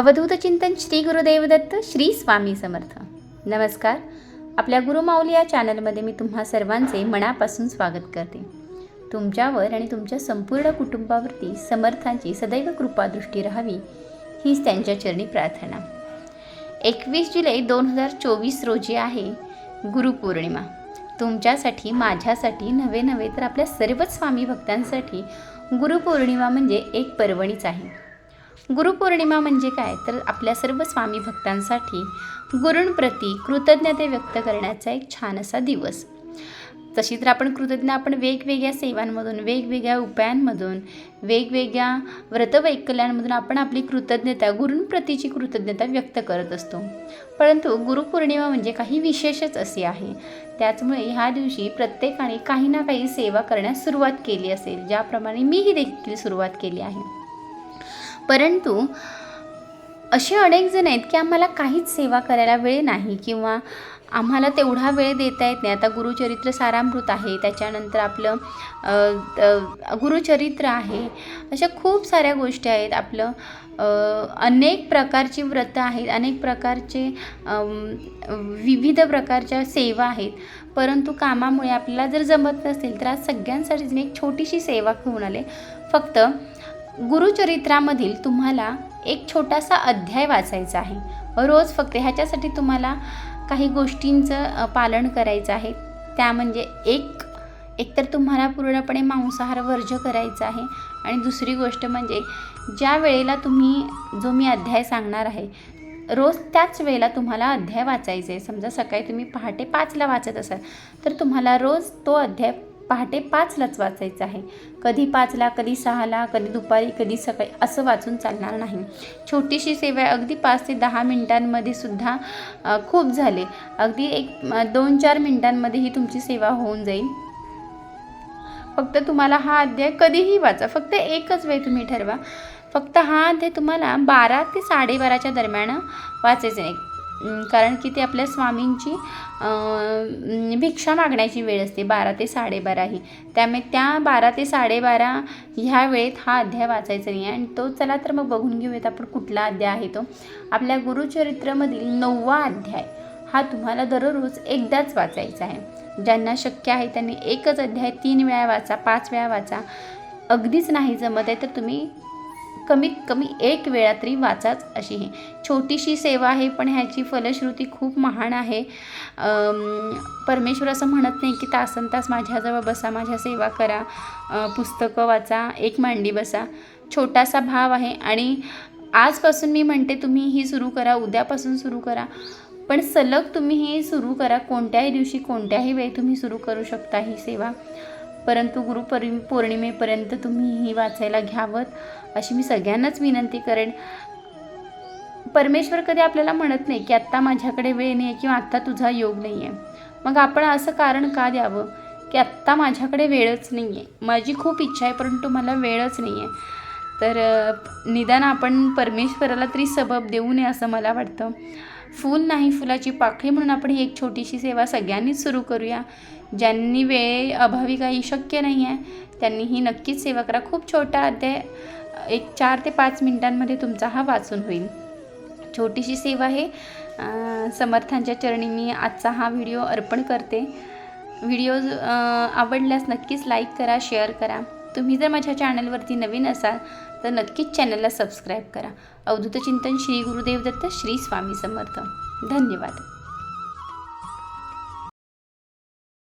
अवधूत चिंतन श्री गुरुदेवदत्त श्री स्वामी समर्थ. नमस्कार. आपल्या गुरुमाऊली या चॅनलमध्ये मी तुम्हा सर्वांचे मनापासून स्वागत करते. तुमच्यावर आणि तुमच्या संपूर्ण कुटुंबावरती समर्थांची सदैव कृपादृष्टी राहावी हीच त्यांच्या चरणी प्रार्थना. एकवीस जुलै दोन हजार चोवीस रोजी आहे गुरुपौर्णिमा. तुमच्यासाठी माझ्यासाठी नवे नवे तर आपल्या सर्वच स्वामी भक्तांसाठी गुरुपौर्णिमा म्हणजे एक पर्वणीच आहे. गुरुपौर्णिमा म्हणजे काय? तर आपल्या सर्व स्वामी भक्तांसाठी गुरूंप्रती कृतज्ञते व्यक्त करण्याचा एक छान असा दिवस. तशी तर आपण कृतज्ञ आपण वेगवेगळ्या सेवांमधून वेगवेगळ्या उपायांमधून वेगवेगळ्या व्रतवैकल्यांमधून आपण आपली कृतज्ञता गुरूंप्रतीची कृतज्ञता व्यक्त करत असतो. परंतु गुरुपौर्णिमा म्हणजे काही विशेषच असे आहे. त्याचमुळे ह्या दिवशी प्रत्येकाने काही ना काही सेवा करण्यास सुरुवात केली असेल. ज्याप्रमाणे मीही देखील सुरुवात केली आहे. परंतु असे अनेक जण आहेत की आम्हाला काहीच सेवा करायला वेळ नाही किंवा आम्हाला तेवढा वेळ देता येत नाही. आता गुरुचरित्र सारामृत आहे त्याच्यानंतर आपलं गुरुचरित्र आहे. अशा खूप साऱ्या गोष्टी आहेत. आपलं अनेक प्रकारची व्रतं आहेत अनेक प्रकारचे विविध प्रकारच्या सेवा आहेत. परंतु कामामुळे आपल्याला जर जमत नसेल तर आज सगळ्यांसाठीच मी एक छोटीशी सेवा घेऊन आले. फक्त गुरुचरित्रामधील तुम्हाला एक छोटासा अध्याय वाचायचा आहे. रोज फक्त ह्याच्यासाठी तुम्हाला काही गोष्टींचं पालन करायचं आहे. त्या म्हणजे एक एकतर तुम्हाला पूर्णपणे मांसाहार वर्ज करायचा आहे आणि दुसरी गोष्ट म्हणजे ज्या वेळेला तुम्ही जो मी अध्याय सांगणार आहे रोज त्याच वेळेला तुम्हाला अध्याय वाचायचा आहे. समजा सकाळी तुम्ही पहाटे पाचला वाचत असाल तर तुम्हाला रोज तो अध्याय पहाटे पाचलाच वाचायचं आहे. कधी पाचला कधी सहाला कधी दुपारी कधी सकाळी असं वाचून चालणार नाही. छोटीशी सेवा अगदी पाच ते दहा मिनिटांमध्ये सुद्धा खूप झाले. अगदी एक दोन चार मिनिटांमध्ये ही तुमची सेवा होऊन जाईल. फक्त तुम्हाला हा अध्याय कधीही वाचा. फक्त एकच वेळ तुम्ही ठरवा. फक्त हा अध्याय तुम्हाला बारा ते साडेबाराच्या दरम्यान वाचायचा नाही कारण की ते आपल्या स्वामींची भिक्षा मागण्याची वेळ असते बारा ते साडेबारा ही. त्यामुळे त्या बारा ते साडेबारा ह्या वेळेत हा अध्याय वाचायचा नाही आणि तो चला तर मग बघून घेऊयात आपण कुठला अध्याय आहे तो. आपल्या गुरुचरित्रामधील नववा अध्याय हा तुम्हाला दररोज एकदाच वाचायचा आहे. ज्यांना शक्य आहे त्यांनी एकच अध्याय तीन वेळा वाचा पाच वेळा वाचा. अगदीच नाही जमत आहे तर तुम्ही कमीत कमी एक वेळा तरी वाचाच अशी ही. छोटीशी सेवा आहे पण ह्याची फलश्रुती खूप महान आहे. परमेश्वर असं म्हणत नाही की तासन तास माझ्याजवळ बसा माझ्या सेवा करा पुस्तकं वाचा एक मांडी बसा. छोटासा भाव आहे आणि आजपासून मी म्हणते तुम्ही ही सुरू करा उद्यापासून सुरू करा. पण सलग तुम्ही ही सुरू करा कोणत्याही दिवशी कोणत्याही वेळी तुम्ही सुरू करू शकता ही सेवा. परंतु गुरुपरि पौर्णिमेपर्यंत तुम्ही ही वाचायला घ्यावं अशी मी सगळ्यांनाच विनंती करेन. परमेश्वर कधी आपल्याला म्हणत नाही की आत्ता माझ्याकडे वेळ नाही आहे किंवा आत्ता तुझा योग नाही आहे मग आपण असं कारण का द्यावं? की आत्ता माझ्याकडे वेळच नाही आहे माझी खूप इच्छा आहे परंतु मला वेळच नाही आहे तर निदान आपण परमेश्वराला तरी सबब देऊ नये असं मला वाटतं. फूल नाही फुलाची पाखळी म्हणून आपण ही एक छोटीशी सेवा सगळ्यांनीच सुरू करूया. ज्यांनी वेळे अभावी काही शक्य नाही आहे त्यांनी ही नक्कीच सेवा करा. खूप छोटा अध्याय एक चार ते पाच मिनिटांमध्ये तुमचा हा वाचून होईल. छोटीशी सेवा आहे. समर्थांच्या चरणी मी आजचा हा व्हिडिओ अर्पण करते. व्हिडिओ आवडल्यास नक्कीच लाईक करा शेअर करा. तुम्ही जर माझ्या चॅनलवरती नवीन असाल तर नक्कीच चॅनलला सबस्क्राईब करा. अवधूत चिंतन श्री गुरुदेव दत्त श्री स्वामी समर्थ. धन्यवाद.